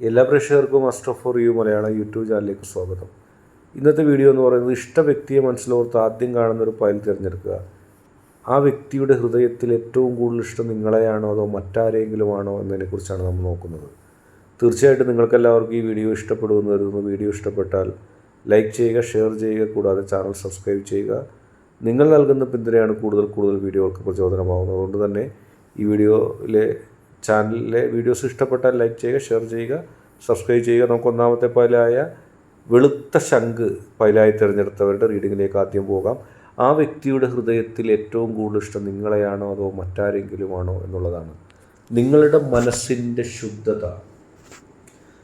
എല്ലാ പ്രേക്ഷകർക്കും master for you Malayalam YouTube ചാനലിലേക്ക് സ്വാഗതം. ഇന്നത്തെ വീഡിയോ എന്ന് പറയുന്നത് ഇഷ്ട വ്യക്തിയെ മനസ്സിലോർത്ത് ആദ്യം കാണുന്ന ഒരു ഫയൽ തിരഞ്ഞെടുക്കുക. ആ വ്യക്തിയുടെ ഹൃദയത്തിൽ ഏറ്റവും കൂടുതൽ ഇഷ്ടം നിങ്ങളെയാണോ അതോ മറ്റാരെങ്കിലും ആണോ എന്നതിനെക്കുറിച്ചാണ് നമ്മൾ നോക്കുന്നത്. തീർച്ചയായിട്ടും നിങ്ങൾക്കെല്ലാവർക്കും ഈ വീഡിയോ ഇഷ്ടപ്പെടുമെന്ന് കരുതുന്നു. വീഡിയോ ഇഷ്ടപ്പെട്ടാൽ ലൈക്ക് ചെയ്യുക ഷെയർ ചെയ്യുക കൂടാതെ ചാനൽ സബ്സ്ക്രൈബ് ചെയ്യുക. നിങ്ങൾ നൽകുന്ന പിന്തുണയാണ് കൂടുതൽ കൂടുതൽ വീഡിയോകൾക്ക് പ്രചോദനമാകുന്നത് അതുകൊണ്ട് തന്നെ ഈ വീഡിയോയിലെ ചാനലിലെ വീഡിയോസ് ഇഷ്ടപ്പെട്ടാൽ ലൈക്ക് ചെയ്യുക ഷെയർ ചെയ്യുക സബ്സ്ക്രൈബ് ചെയ്യുക. നമുക്ക് ഒന്നാമത്തെ പൈലായ വെളുത്ത ശംഖ് പൈലായി തിരഞ്ഞെടുത്തവരുടെ റീഡിങ്ങിലേക്ക് ആദ്യം പോകാം. ആ വ്യക്തിയുടെ ഹൃദയത്തിൽ ഏറ്റവും കൂടുതൽ ഇഷ്ടം നിങ്ങളെയാണോ അതോ മറ്റാരെങ്കിലുമാണോ എന്നുള്ളതാണ്. നിങ്ങളുടെ മനസ്സിന്റെ ശുദ്ധത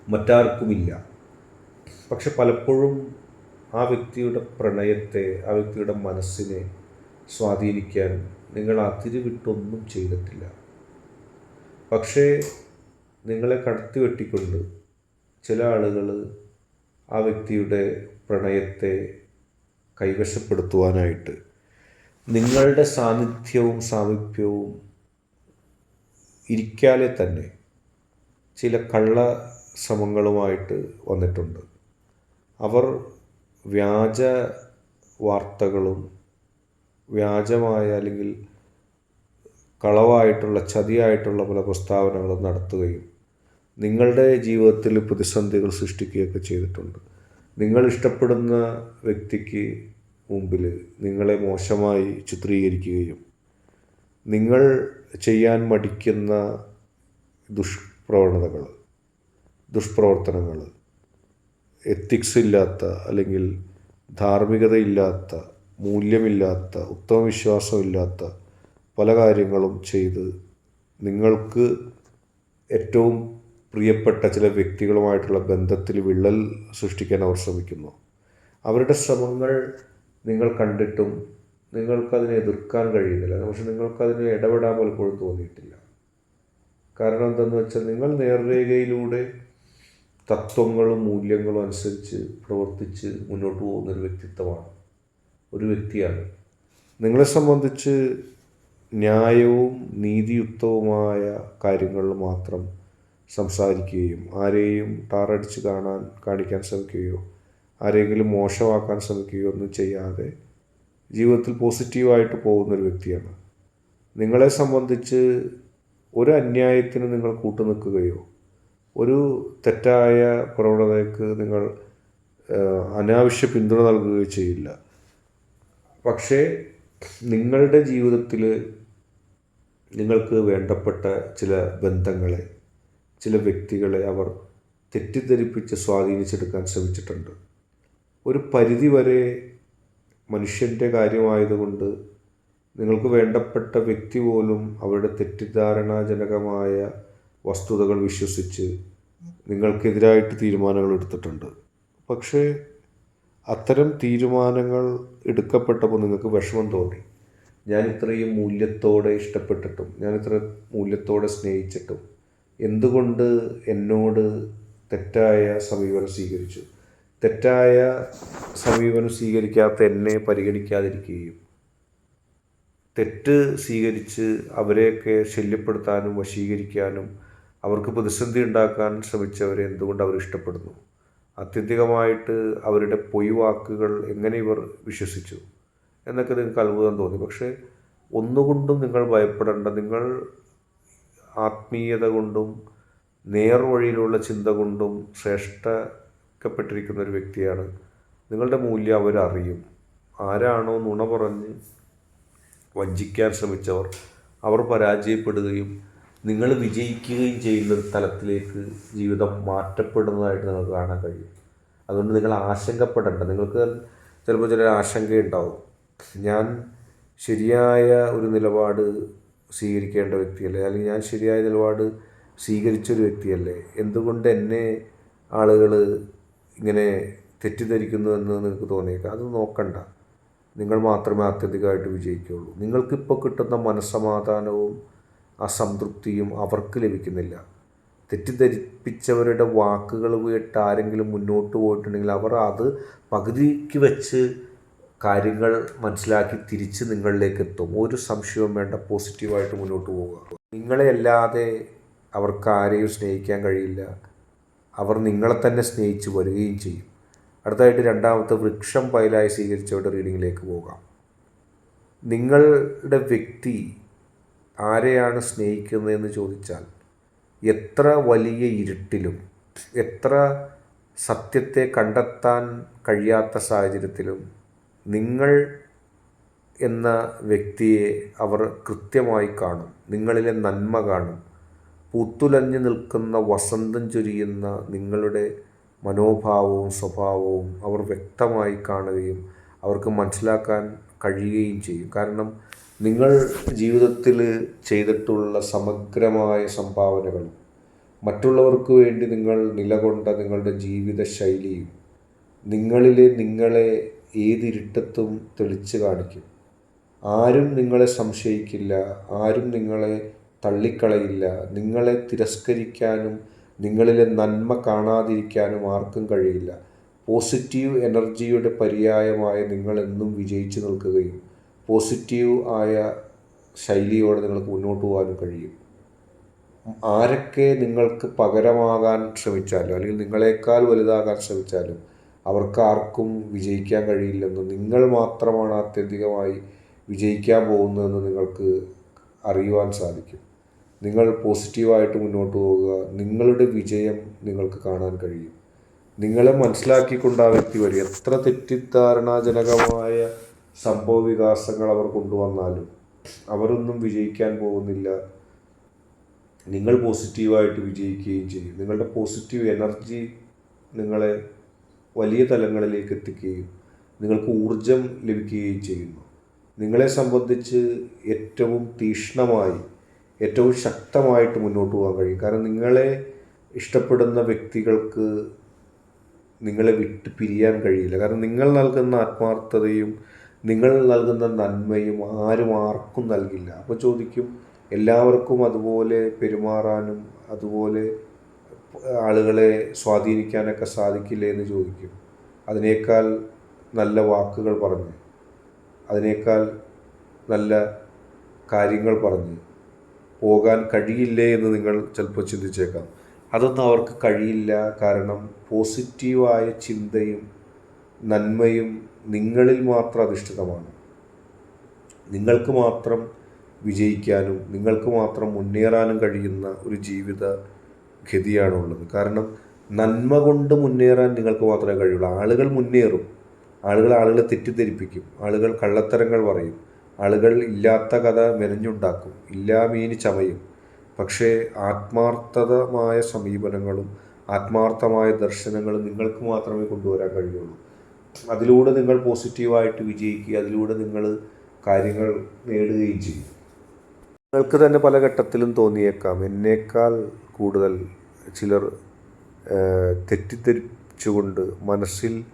മറ്റാർക്കുമില്ല. പക്ഷെ പലപ്പോഴും ആ വ്യക്തിയുടെ പ്രണയത്തെ ആ വ്യക്തിയുടെ മനസ്സിനെ സ്വാധീനിക്കാൻ നിങ്ങൾ അതിരുവിട്ടൊന്നും ചെയ്തിട്ടില്ല. പക്ഷേ നിങ്ങളെ കടത്തി വെട്ടിക്കൊണ്ട് ചില ആളുകൾ ആ വ്യക്തിയുടെ പ്രണയത്തെ കൈവശപ്പെടുത്തുവാനായിട്ട് നിങ്ങളുടെ സാന്നിധ്യവും സാമീപ്യവും ഇരിക്കാതെ തന്നെ ചില കള്ള ശ്രമങ്ങളുമായിട്ട് വന്നിട്ടുണ്ട്. അവർ വ്യാജ വാർത്തകളും വ്യാജമായ അല്ലെങ്കിൽ കളവായിട്ടുള്ള ചതിയായിട്ടുള്ള പല പ്രസ്താവനകളും നടത്തുകയും നിങ്ങളുടെ ജീവിതത്തിൽ പ്രതിസന്ധികൾ സൃഷ്ടിക്കുകയൊക്കെ ചെയ്തിട്ടുണ്ട്. നിങ്ങൾ ഇഷ്ടപ്പെടുന്ന വ്യക്തിക്ക് മുമ്പിൽ നിങ്ങളെ മോശമായി ചിത്രീകരിക്കുകയും നിങ്ങൾ ചെയ്യാൻ മടിക്കുന്ന ദുഷ്പ്രവണതകൾ ദുഷ്പ്രവർത്തനങ്ങൾ എത്തിക്സ് ഇല്ലാത്ത അല്ലെങ്കിൽ ധാർമ്മികതയില്ലാത്ത മൂല്യമില്ലാത്ത ഉത്തമവിശ്വാസമില്ലാത്ത പല കാര്യങ്ങളും ചെയ്ത് നിങ്ങൾക്ക് ഏറ്റവും പ്രിയപ്പെട്ട ചില വ്യക്തികളുമായിട്ടുള്ള ബന്ധത്തിൽ വിള്ളൽ സൃഷ്ടിക്കാൻ അവർ ശ്രമിക്കുന്നു. അവരുടെ ശ്രമങ്ങൾ നിങ്ങൾ കണ്ടിട്ടും നിങ്ങൾക്കതിനെ എതിർക്കാൻ കഴിയുന്നില്ല. പക്ഷെ നിങ്ങൾക്കതിനെ ഇടപെടാൻ പലപ്പോഴും തോന്നിയിട്ടില്ല. കാരണം എന്തെന്ന് വെച്ചാൽ നിങ്ങൾ നേർരേഖയിലൂടെ തത്വങ്ങളും മൂല്യങ്ങളും അനുസരിച്ച് പ്രവർത്തിച്ച് മുന്നോട്ട് പോകുന്ന ഒരു വ്യക്തിത്വമാണ് ഒരു വ്യക്തിയാണ്. നിങ്ങളെ സംബന്ധിച്ച് ന്യായവും നീതിയുക്തവുമായ കാര്യങ്ങൾ മാത്രം സംസാരിക്കുകയും ആരെയും ടാറടിച്ച് കാണാൻ കാണിക്കാൻ ശ്രമിക്കുകയോ ആരെങ്കിലും മോശമാക്കാൻ ശ്രമിക്കുകയോ ഒന്നും ചെയ്യാതെ ജീവിതത്തിൽ പോസിറ്റീവായിട്ട് പോകുന്നൊരു വ്യക്തിയാണ്. നിങ്ങളെ സംബന്ധിച്ച് ഒരു അന്യായത്തിന് നിങ്ങൾ കൂട്ടുനിൽക്കുകയോ ഒരു തെറ്റായ പ്രവണതയ്ക്ക് നിങ്ങൾ അനാവശ്യ പിന്തുണ നൽകുകയോ ചെയ്യില്ല. പക്ഷേ നിങ്ങളുടെ ജീവിതത്തിൽ നിങ്ങൾക്ക് വേണ്ടപ്പെട്ട ചില ബന്ധങ്ങളെ ചില വ്യക്തികളെ അവർ തെറ്റിദ്ധരിപ്പിച്ച് സ്വാധീനിച്ചെടുക്കാൻ ശ്രമിച്ചിട്ടുണ്ട്. ഒരു പരിധിവരെ മനുഷ്യന്റെ കാര്യമായതുകൊണ്ട് നിങ്ങൾക്ക് വേണ്ടപ്പെട്ട വ്യക്തി പോലും അവരുടെ തെറ്റിദ്ധാരണാജനകമായ വസ്തുതകൾ വിശ്വസിച്ച് നിങ്ങൾക്കെതിരായിട്ട് തീരുമാനങ്ങൾ എടുത്തിട്ടുണ്ട്. പക്ഷേ അത്തരം തീരുമാനങ്ങൾ എടുക്കപ്പെട്ടപ്പോൾ നിങ്ങൾക്ക് വിഷമം തോന്നി. ഞാൻ ഇത്രയും മൂല്യത്തോടെ ഇഷ്ടപ്പെട്ടിട്ടും ഞാൻ ഇത്ര മൂല്യത്തോടെ സ്നേഹിച്ചിട്ടും എന്തുകൊണ്ട് എന്നോട് തെറ്റായ സമീപനം സ്വീകരിച്ചു? തെറ്റായ സമീപനം സ്വീകരിക്കാത്ത എന്നെ പരിഗണിക്കാതിരിക്കുകയും തെറ്റ് സ്വീകരിച്ച് അവരെയൊക്കെ ശല്യപ്പെടുത്താനും വശീകരിക്കാനും അവർക്ക് പ്രതിസന്ധി ഉണ്ടാക്കാൻ ശ്രമിച്ചവരെ എന്തുകൊണ്ട് അവർ ഇഷ്ടപ്പെടുന്നു? ആത്യന്തികമായിട്ട് അവരുടെ പൊയ് വാക്കുകൾ എങ്ങനെ ഇവർ വിശ്വസിച്ചു? എന്നൊക്കെ നിങ്ങൾക്ക് അത്ഭുതം തോന്നി. പക്ഷേ ഒന്നുകൊണ്ടും നിങ്ങൾ ഭയപ്പെടേണ്ട നിങ്ങൾ ആത്മീയത കൊണ്ടും നേർവഴിയിലുള്ള ചിന്ത കൊണ്ടും ശ്രേഷ്ഠക്കപ്പെട്ടിരിക്കുന്ന ഒരു വ്യക്തിയാണ്. നിങ്ങളുടെ മൂല്യം അവരറിയും. ആരാണോ നുണ പറഞ്ഞ് വഞ്ചിക്കാൻ ശ്രമിച്ചവർ അവർ പരാജയപ്പെടുകയും നിങ്ങൾ വിജയിക്കുകയും ചെയ്യുന്ന തലത്തിലേക്ക് ജീവിതം മാറ്റപ്പെടുന്നതായിട്ട് നിങ്ങൾക്ക് കാണാൻ കഴിയും. അതുകൊണ്ട് നിങ്ങൾ ആശങ്കപ്പെടേണ്ട. നിങ്ങൾക്ക് ചിലപ്പോൾ ചില ആശങ്കയുണ്ടാവും. ഞാൻ ശരിയായ ഒരു നിലപാട് സ്വീകരിക്കേണ്ട വ്യക്തിയല്ലേ? അല്ലെങ്കിൽ ഞാൻ ശരിയായ നിലപാട് സ്വീകരിച്ചൊരു വ്യക്തിയല്ലേ? എന്തുകൊണ്ട് എന്നെ ആളുകൾ ഇങ്ങനെ തെറ്റിദ്ധരിക്കുന്നു എന്ന് നിങ്ങൾക്ക് തോന്നിയേക്കാം? അത് നോക്കണ്ട. നിങ്ങൾ മാത്രമേ ആത്യന്തികമായിട്ട് വിജയിക്കുകയുള്ളൂ. നിങ്ങൾക്കിപ്പോൾ കിട്ടുന്ന മനസ്സമാധാനവും ആ സംതൃപ്തിയും അവർക്ക് ലഭിക്കുന്നില്ല. തെറ്റിദ്ധരിപ്പിച്ചവരുടെ വാക്കുകൾ കേട്ട് ആരെങ്കിലും മുന്നോട്ട് പോയിട്ടുണ്ടെങ്കിൽ അവർ അത് പകുതിക്ക് വെച്ച് കാര്യങ്ങൾ മനസ്സിലാക്കി തിരിച്ച് നിങ്ങളിലേക്ക് എത്തും. ഒരു സംശയവും വേണ്ട പോസിറ്റീവായിട്ട് മുന്നോട്ട് പോവുക. നിങ്ങളെ അല്ലാതെ അവർക്ക് ആരെയും സ്നേഹിക്കാൻ കഴിയില്ല. അവർ നിങ്ങളെ തന്നെ സ്നേഹിച്ച് വരികയും ചെയ്യും. അടുത്തായിട്ട് രണ്ടാമത്തെ വൃക്ഷം പൈലായി സ്വീകരിച്ചവരുടെ റീഡിങ്ങിലേക്ക് പോകാം. നിങ്ങളുടെ വ്യക്തി ആരെയാണ് സ്നേഹിക്കുന്നതെന്ന് ചോദിച്ചാൽ എത്ര വലിയ ഇരുട്ടിലും എത്ര സത്യത്തെ കണ്ടെത്താൻ കഴിയാത്ത സാഹചര്യത്തിലും നിങ്ങൾ എന്ന വ്യക്തിയെ അവർ കൃത്യമായി കാണും. നിങ്ങളിലെ നന്മ കാണും. പൂത്തുലഞ്ഞു നിൽക്കുന്ന വസന്തം ചൊരിയുന്ന നിങ്ങളുടെ മനോഭാവവും സ്വഭാവവും അവർ വ്യക്തമായി കാണുകയും അവർക്ക് മനസ്സിലാക്കാൻ കഴിയുകയും ചെയ്യും. കാരണം നിങ്ങൾ ജീവിതത്തിൽ ചെയ്തിട്ടുള്ള സമഗ്രമായ സംഭാവനകൾ മറ്റുള്ളവർക്ക് വേണ്ടി നിങ്ങൾ നിലകൊണ്ട നിങ്ങളുടെ ജീവിത ശൈലിയും നിങ്ങളിലെ നിങ്ങളെ ഏതിരുട്ടത്തും തെളിച്ച് കാണിക്കും. ആരും നിങ്ങളെ സംശയിക്കില്ല ആരും നിങ്ങളെ തള്ളിക്കളയില്ല നിങ്ങളെ തിരസ്കരിക്കാനും നിങ്ങളിലെ നന്മ കാണാതിരിക്കാനും ആർക്കും കഴിയില്ല. പോസിറ്റീവ് എനർജിയുടെ പര്യായമായ നിങ്ങളെന്നും വിജയിച്ചു നിൽക്കുകയും പോസിറ്റീവ് ആയ ശൈലിയോടെ നിങ്ങൾക്ക് മുന്നോട്ട് പോകാനും കഴിയും. ആരൊക്കെ നിങ്ങൾക്ക് പകരമാകാൻ ശ്രമിച്ചാലും അല്ലെങ്കിൽ നിങ്ങളെക്കാൾ വലുതാകാൻ ശ്രമിച്ചാലും അവർക്ക് ആർക്കും വിജയിക്കാൻ കഴിയില്ലെന്നും നിങ്ങൾ മാത്രമാണ് ആത്യന്തികമായി വിജയിക്കാൻ പോകുന്നതെന്ന് നിങ്ങൾക്ക് അറിയുവാൻ സാധിക്കും. നിങ്ങൾ പോസിറ്റീവായിട്ട് മുന്നോട്ട് പോവുക നിങ്ങളുടെ വിജയം നിങ്ങൾക്ക് കാണാൻ കഴിയും. നിങ്ങളെ മനസ്സിലാക്കിക്കൊണ്ട് ആ വ്യക്തി വരും. എത്ര തെറ്റിദ്ധാരണാജനകമായ സംഭവ വികാസങ്ങൾ അവർ കൊണ്ടുവന്നാലും അവരൊന്നും വിജയിക്കാൻ പോകുന്നില്ല. നിങ്ങൾ പോസിറ്റീവായിട്ട് വിജയിക്കുകയും ചെയ്യും. നിങ്ങളുടെ പോസിറ്റീവ് എനർജി നിങ്ങളെ വലിയ തലങ്ങളിലേക്ക് എത്തിക്കുകയും നിങ്ങൾക്ക് ഊർജം ലഭിക്കുകയും ചെയ്യുന്നു. നിങ്ങളെ സംബന്ധിച്ച് ഏറ്റവും തീക്ഷ്ണമായി ഏറ്റവും ശക്തമായിട്ട് മുന്നോട്ട് പോകാൻ കഴിയും. കാരണം നിങ്ങളെ ഇഷ്ടപ്പെടുന്ന വ്യക്തികൾക്ക് നിങ്ങളെ വിട്ട് പിരിയാൻ കഴിയില്ല. കാരണം നിങ്ങൾ നൽകുന്ന ആത്മാർത്ഥതയും നിങ്ങൾ നൽകുന്ന നന്മയും ആരും ആർക്കും നൽകില്ല. അപ്പോൾ ചോദിക്കും എല്ലാവർക്കും അതുപോലെ പെരുമാറാനും അതുപോലെ ആളുകളെ സ്വാധീനിക്കാനൊക്കെ സാധിക്കില്ലേ എന്ന് ചോദിക്കും. അതിനേക്കാൾ നല്ല വാക്കുകൾ പറഞ്ഞ് അതിനേക്കാൾ നല്ല കാര്യങ്ങൾ പറഞ്ഞ് പോകാൻ കഴിയില്ലേ എന്ന് നിങ്ങൾ ചിലപ്പോൾ ചിന്തിച്ചേക്കാം. അതൊന്നും അവർക്ക് കഴിയില്ല. കാരണം പോസിറ്റീവായ ചിന്തയും നന്മയും നിങ്ങളിൽ മാത്രം അധിഷ്ഠിതമാണ്. നിങ്ങൾക്ക് മാത്രം വിജയിക്കാനും നിങ്ങൾക്ക് മാത്രം മുന്നേറാനും കഴിയുന്ന ഒരു ജീവിത ഗതിയാണുള്ളത്. കാരണം നന്മ കൊണ്ട് മുന്നേറാൻ നിങ്ങൾക്ക് മാത്രമേ കഴിയുള്ളൂ. ആളുകൾ മുന്നേറും. ആളുകൾ ആളുകളെ തെറ്റിദ്ധരിപ്പിക്കും. ആളുകൾ കള്ളത്തരങ്ങൾ പറയും. ആളുകൾ ഇല്ലാത്ത കഥ മെനഞ്ഞുണ്ടാക്കും. ഇല്ലാ ഇല്ലാമീനി ചമയും. പക്ഷേ ആത്മാർത്ഥതമായ സമീപനങ്ങളും ആത്മാർത്ഥമായ ദർശനങ്ങളും നിങ്ങൾക്ക് മാത്രമേ കൊണ്ടുവരാൻ കഴിയുള്ളൂ. അതിലൂടെ നിങ്ങൾ പോസിറ്റീവായിട്ട് വിജയിക്കുക അതിലൂടെ നിങ്ങൾ കാര്യങ്ങൾ നേടുകയും ചെയ്യും. നിങ്ങൾക്ക് തന്നെ പല ഘട്ടത്തിലും തോന്നിയേക്കാം. എന്നേക്കാൾ കൂടുതൽ ചിലർ തെറ്റിദ്ധരിച്ചുകൊണ്ട് മനസ്സിൽ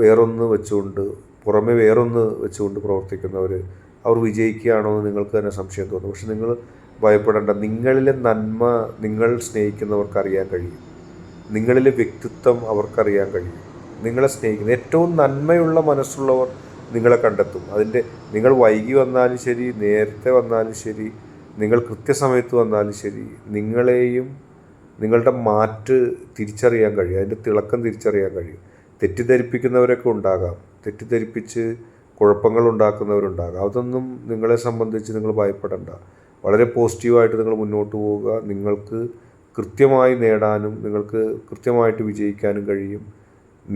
വേറൊന്ന് വെച്ചുകൊണ്ട് പുറമെ വേറൊന്ന് വെച്ചുകൊണ്ട് പ്രവർത്തിക്കുന്നവർ അവർ വിജയിക്കുകയാണോ എന്ന് നിങ്ങൾക്ക് തന്നെ സംശയം തോന്നും. പക്ഷെ നിങ്ങൾ ഭയപ്പെടേണ്ട നിങ്ങളിലെ നന്മ നിങ്ങൾ സ്നേഹിക്കുന്നവർക്ക് അറിയാൻ കഴിയും. നിങ്ങളിലെ വ്യക്തിത്വം അവർക്കറിയാൻ കഴിയും. നിങ്ങളെ സ്നേഹിക്കുന്നത് ഏറ്റവും നന്മയുള്ള മനസ്സുള്ളവർ നിങ്ങളെ കണ്ടെത്തും. അതിന്റെ നിങ്ങൾ വൈകി വന്നാലും ശരി നേരത്തെ വന്നാലും ശരി നിങ്ങൾ കൃത്യസമയത്ത് വന്നാലും ശരി നിങ്ങളെയും നിങ്ങളുടെ മാറ്റ് തിരിച്ചറിയാൻ കഴിയും. അതിന്റെ തിളക്കം തിരിച്ചറിയാൻ കഴിയും. തെറ്റിദ്ധരിപ്പിക്കുന്നവരൊക്കെ ഉണ്ടാകാം. തെറ്റിദ്ധരിപ്പിച്ച് കുഴപ്പങ്ങൾ ഉണ്ടാക്കുന്നവരുണ്ടാകാം. അതൊന്നും നിങ്ങളെ സംബന്ധിച്ച് നിങ്ങൾ ഭയപ്പെടേണ്ട. വളരെ പോസിറ്റീവായിട്ട് നിങ്ങൾ മുന്നോട്ട് പോവുക. നിങ്ങൾക്ക് കൃത്യമായി നേടാനും നിങ്ങൾക്ക് കൃത്യമായിട്ട് വിജയിക്കാനും കഴിയും.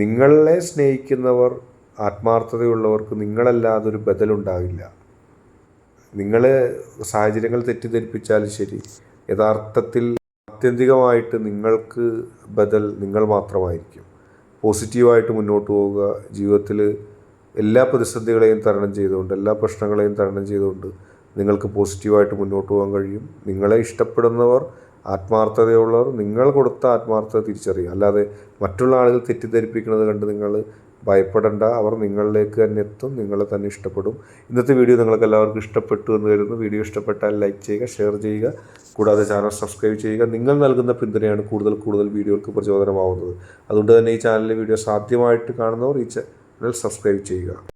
നിങ്ങളെ സ്നേഹിക്കുന്നവർ ആത്മാർത്ഥതയുള്ളവർക്ക് നിങ്ങളല്ലാതെ ഒരു ബദലുണ്ടാവില്ല. നിങ്ങളെ സാഹചര്യങ്ങൾ തെറ്റിദ്ധരിപ്പിച്ചാലും ശരി യഥാർത്ഥത്തിൽ ആത്യന്തികമായിട്ട് നിങ്ങൾക്ക് ബദൽ നിങ്ങൾ മാത്രമായിരിക്കും. പോസിറ്റീവായിട്ട് മുന്നോട്ട് പോവുക ജീവിതത്തിൽ എല്ലാ പ്രതിസന്ധികളെയും തരണം ചെയ്തുകൊണ്ട് എല്ലാ പ്രശ്നങ്ങളെയും തരണം ചെയ്തുകൊണ്ട് നിങ്ങൾക്ക് പോസിറ്റീവായിട്ട് മുന്നോട്ട് പോകാൻ കഴിയും. നിങ്ങളെ ഇഷ്ടപ്പെടുന്നവർ ആത്മാർത്ഥതയുള്ളവർ നിങ്ങൾ കൊടുത്ത ആത്മാർത്ഥത തിരിച്ചറിയുക. അല്ലാതെ മറ്റുള്ള ആളുകൾ തെറ്റിദ്ധരിപ്പിക്കുന്നത് കണ്ട് നിങ്ങൾ ഭയപ്പെടേണ്ട. അവർ നിങ്ങളിലേക്ക് തന്നെ എത്തും നിങ്ങളെ തന്നെ ഇഷ്ടപ്പെടും. ഇന്നത്തെ വീഡിയോ നിങ്ങൾക്ക് എല്ലാവർക്കും ഇഷ്ടപ്പെട്ടു എന്ന് കരുതുന്നു. വീഡിയോ ഇഷ്ടപ്പെട്ടാൽ ലൈക്ക് ചെയ്യുക ഷെയർ ചെയ്യുക. കൂടാതെ ചാനൽ സബ്സ്ക്രൈബ് ചെയ്യുക. നിങ്ങൾ നൽകുന്ന പിന്തുണയാണ് കൂടുതൽ കൂടുതൽ വീഡിയോകൾക്ക് പ്രചോദനമാവുന്നത്. അതുകൊണ്ട് തന്നെ ഈ ചാനലിലെ വീഡിയോ സാധ്യമായിട്ട് കാണുന്നവർ ഈ ചാനൽ സബ്സ്ക്രൈബ് ചെയ്യുക.